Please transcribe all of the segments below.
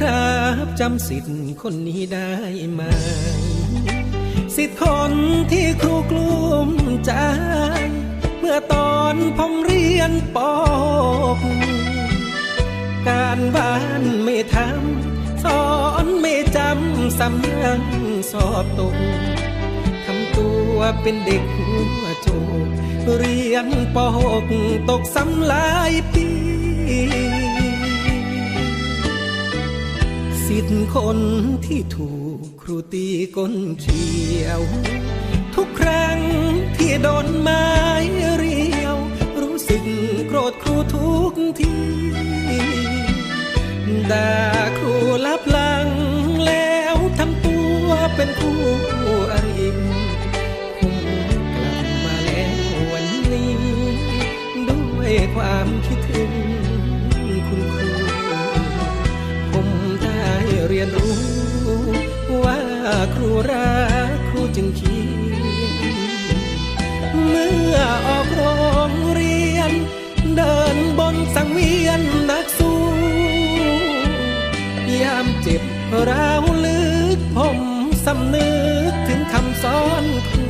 ครับจำสิทธิ์คนนี้ได้ไหมสิทธิ์คนที่ครูกลุ้มใจ เมื่อตอนผมเรียนปกการบ้านไม่ทำสอนไม่จำสำยังสอบตกทำตัวเป็นเด็กหัวโจกเรียนปหกตกซ้ำหลายปี สิทธิ์คนที่ถูกครูตีก้นเขียว ทุกครั้งที่โดนไม้เรียว รู้สึกโกรธครูทุกทีด่าครูลับหลังแล้วทำตัวเป็นคู่อริผมกลับมาแล้ววันนี้ ด้วยความคิดถึง รูรักครูจึงเขียนเมื่อออกโรงเรียน เดินบนสังเวียนนักสู้ยามเจ็บร้าวลึกผมสำนึกถึงคำสอนครู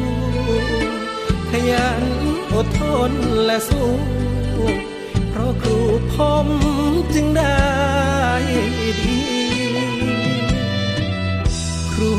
ขยันอดทนและสู้เพราะครูผมจึงได้ดี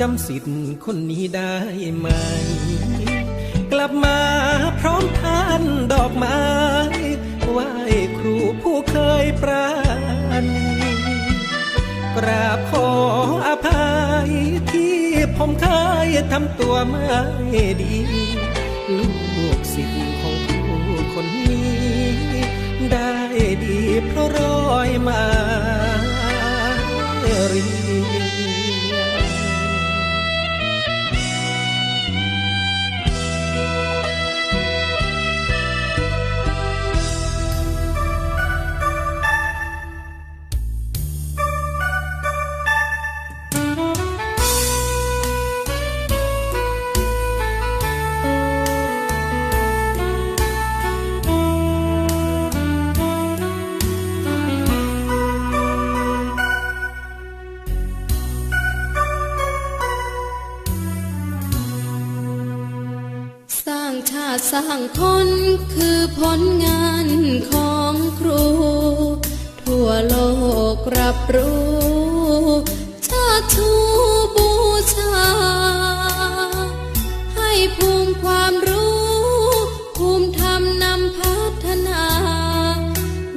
จำสิทธิ์คนนี้ได้ไหม กลับมาพร้อมทานดอกไม้ไหว้ครูผู้เคยปราณีกราบขออภัยที่ผมเคยทำตัวไม่ดี ลูกศิษย์ของครูคนนี้ ได้ดีเพราะรอยมาางชาติสร้างคนคือผลงานของครู ทั่วโลกรับรู้ ชาติชูบูชา ให้ภูมิความรู้ ภูมิธรรมนำพัฒนา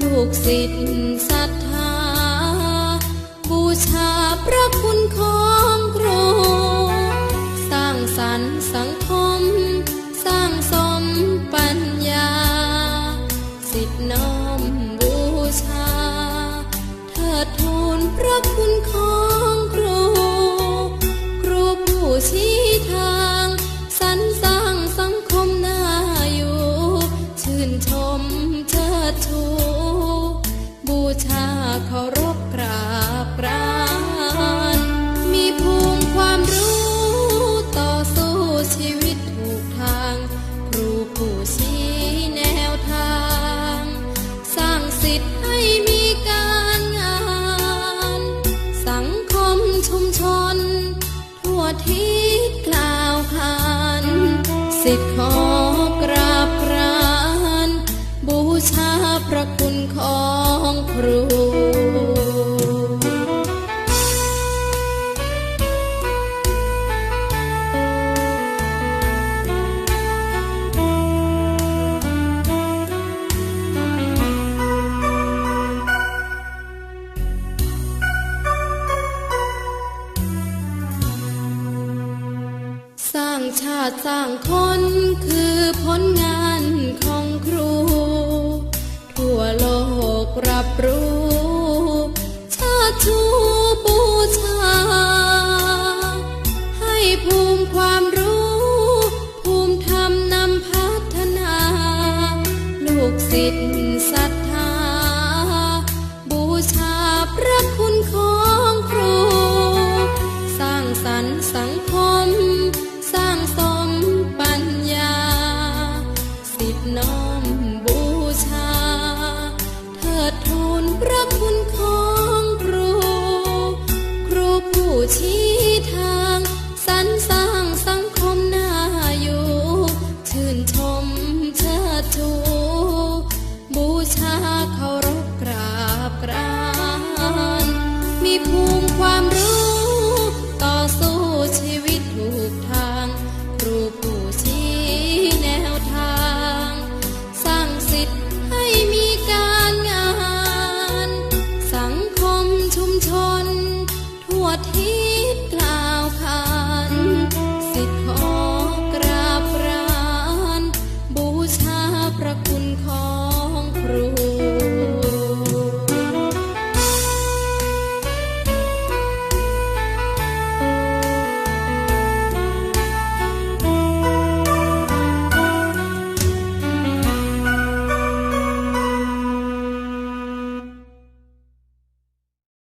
ลูกศิษย์ สร้างชาติสร้างคนคือผลงาน